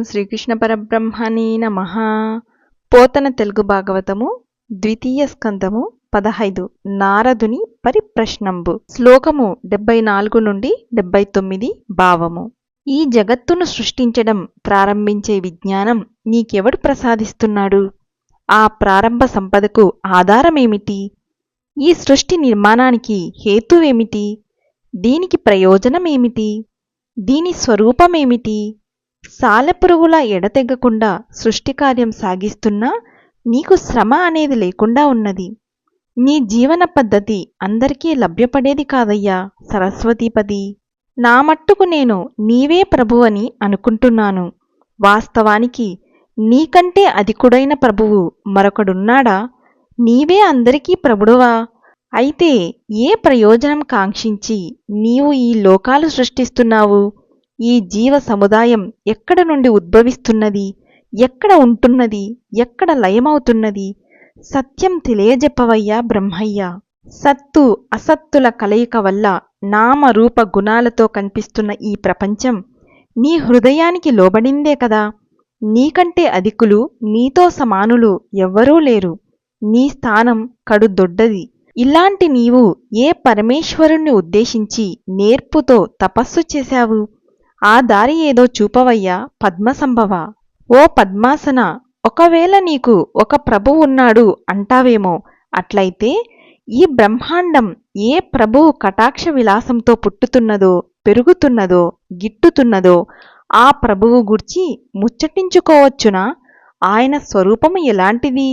శ్రీకృష్ణ పరబ్రహ్మణీ నమ. పోతన తెలుగు భాగవతము ద్వితీయ స్కందము పదహైదు నారదుని పరిప్రశ్నంబు. శ్లోకము డెబ్బై నాలుగు నుండి డెబ్బై తొమ్మిది భావము. ఈ జగత్తును సృష్టించడం ప్రారంభించే విజ్ఞానం నీకెవడు ప్రసాదిస్తున్నాడు? ఆ ప్రారంభ సంపదకు ఆధారమేమిటి? ఈ సృష్టి నిర్మాణానికి హేతువేమిటి? దీనికి ప్రయోజనమేమిటి? దీని స్వరూపమేమిటి? సాలెపురుగులా ఎడతెగకుండా సృష్టికార్యం సాగిస్తున్నా నీకు శ్రమ అనేది లేకుండా ఉన్నది. నీ జీవన పద్ధతి అందరికీ లభ్యపడేది కాదయ్యా సరస్వతీపతి. నా మట్టుకు నేను నీవే ప్రభువని అనుకుంటున్నాను. వాస్తవానికి నీకంటే అధికుడైన ప్రభువు మరొకడున్నాడా? నీవే అందరికీ ప్రభుడువా? అయితే ఏ ప్రయోజనం కాంక్షించి నీవు ఈ లోకాలు సృష్టిస్తున్నావు? ఈ జీవ సముదాయం ఎక్కడ నుండి ఉద్భవిస్తున్నది? ఎక్కడ ఉంటున్నది? ఎక్కడ లయమవుతున్నది? సత్యం తెలియజెప్పవయ్యా బ్రహ్మయ్య. సత్తు అసత్తుల కలయిక వల్ల నామరూప గుణాలతో కనిపిస్తున్న ఈ ప్రపంచం నీ హృదయానికి లోబడిందే కదా. నీకంటే అధికులు నీతో సమానులు ఎవ్వరూ లేరు. నీ స్థానం కడు దొడ్డది. ఇలాంటి నీవు ఏ పరమేశ్వరుణ్ణి ఉద్దేశించి నేర్పుతో తపస్సు చేశావు? ఆ దారి ఏదో చూపవయ్యా పద్మసంభవ. ఓ పద్మాసన ఒకవేళ నీకు ఒక ప్రభువు ఉన్నాడు అంటావేమో. అట్లయితే ఈ బ్రహ్మాండం ఏ ప్రభువు కటాక్ష విలాసంతో పుట్టుతున్నదో పెరుగుతున్నదో గిట్టుతున్నదో ఆ ప్రభువు గుర్చి ముచ్చటించుకోవచ్చునా? ఆయన స్వరూపము ఎలాంటిది?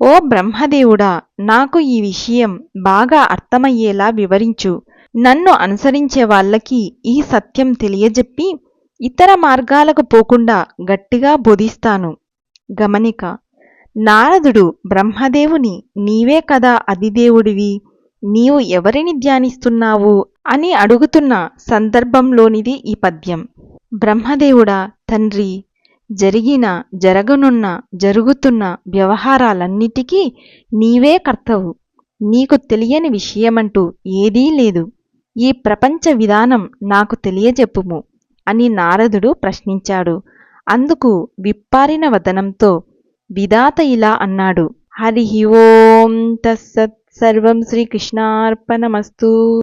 ఓ బ్రహ్మదేవుడా నాకు ఈ విషయం బాగా అర్థమయ్యేలా వివరించు. నన్ను అనుసరించే వాళ్ళకి ఈ సత్యం తెలియజెప్పి ఇతర మార్గాలకు పోకుండా గట్టిగా బోధిస్తాను. గమనిక నారదుడు బ్రహ్మదేవుని నీవే కదా అధిదేవుడివి నీవు ఎవరిని ధ్యానిస్తున్నావు అని అడుగుతున్న సందర్భంలోనిది ఈ పద్యం. బ్రహ్మదేవుడా తండ్రి జరిగిన జరగనున్న జరుగుతున్న వ్యవహారాలన్నిటికీ నీవే కర్తవు. నీకు తెలియని విషయమంటూ ఏదీ లేదు. ఈ ప్రపంచ విధానం నాకు తెలియజెప్పుము అని నారదుడు ప్రశ్నించాడు. అందుకు విప్పారిన వదనంతో విధాత ఇలా అన్నాడు. హరి ఓం తస్సత్ సర్వం శ్రీకృష్ణార్పణమస్తు.